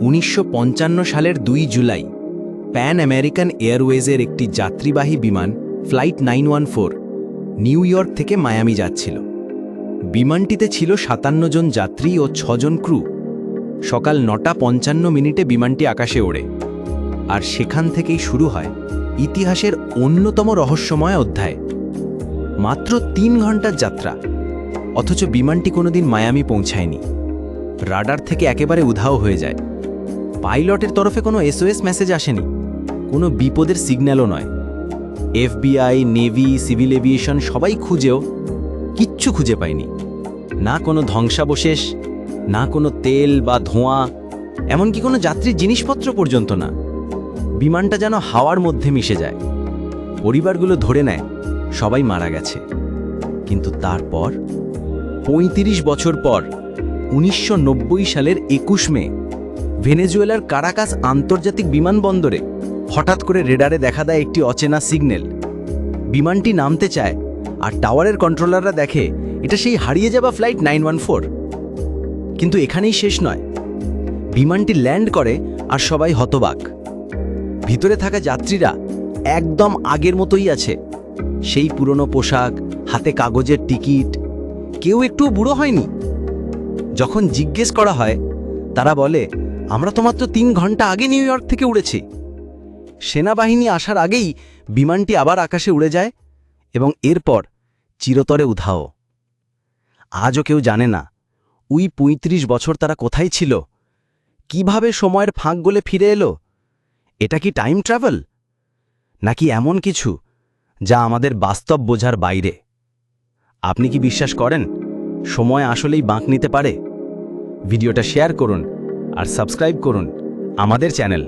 উনিশশো পঞ্চান্ন সালের দুই জুলাই, প্যান আমেরিকান এয়ারওয়েজের একটি যাত্রীবাহী বিমান, ফ্লাইট নাইন নিউ ইয়র্ক থেকে মায়ামি যাচ্ছিল। বিমানটিতে ছিল সাতান্ন জন যাত্রী ও ছজন ক্রু। সকাল নটা পঞ্চান্ন মিনিটে বিমানটি আকাশে ওড়ে। আর সেখান থেকেই শুরু হয় ইতিহাসের অন্যতম রহস্যময় অধ্যায়। মাত্র তিন ঘণ্টার যাত্রা, অথচ বিমানটি কোনোদিন মায়ামি পৌঁছায়নি। রাডার থেকে একেবারে উধাও হয়ে যায়। পাইলটের তরফে কোনো এসওএস মেসেজ আসেনি। কোনো বিপদের সিগন্যালও নয়। এফবিআই নেভি সিভিল এভিয়েশন সবাই খুঁজেও কিচ্ছু খুঁজে পায়নি। না কোনো ধ্বংসাবশেষ, না কোনো তেল বা ধোঁয়া, এমনকি কোনো যাত্রীর জিনিসপত্র পর্যন্ত না। বিমানটা যেন হাওয়ার মধ্যে মিশে যায়। পরিবারগুলো ধরে নেয়, সবাই মারা গেছে। কিন্তু তারপর ৩৫ বছর পর, উনিশশো নব্বই সালের একুশ মে ভেনেজুয়েলার কারাকাস আন্তর্জাতিক বিমানবন্দরে হঠাৎ করে রেডারে দেখা দেয় একটি অচেনা সিগন্যাল। বিমানটি নামতে চায় আর টাওয়ারের কন্ট্রোলাররা দেখে এটা সেই হারিয়ে যাওয়া ফ্লাইট নাইন কিন্তু এখানেই শেষ নয়। বিমানটি ল্যান্ড করে আর সবাই হতবাক। ভিতরে থাকা যাত্রীরা একদম আগের মতোই আছে। সেই পুরনো পোশাক, হাতে কাগজের টিকিট, কেউ একটু বুড়ো হয়নি। যখন জিজ্ঞেস করা হয়, তারা বলে আমরা তো মাত্র তিন ঘণ্টা আগে নিউ ইয়র্ক থেকে উড়েছি। সেনাবাহিনী আসার আগেই বিমানটি আবার আকাশে উড়ে যায় এবং এরপর চিরতরে উধাও। আজও কেউ জানে না ওই ৩৫ বছর তারা কোথায় ছিল? কীভাবে সময়ের ফাঁক গলে ফিরে এলো? এটা কি টাইম ট্রাভেল? নাকি এমন কিছু যা আমাদের বাস্তব বোঝার বাইরে? আপনি কি বিশ্বাস করেন, সময় আসলেই বাঁক নিতে পারে? ভিডিওটা শেয়ার করুন আর সাবস্ক্রাইব করুন আমাদের চ্যানেল।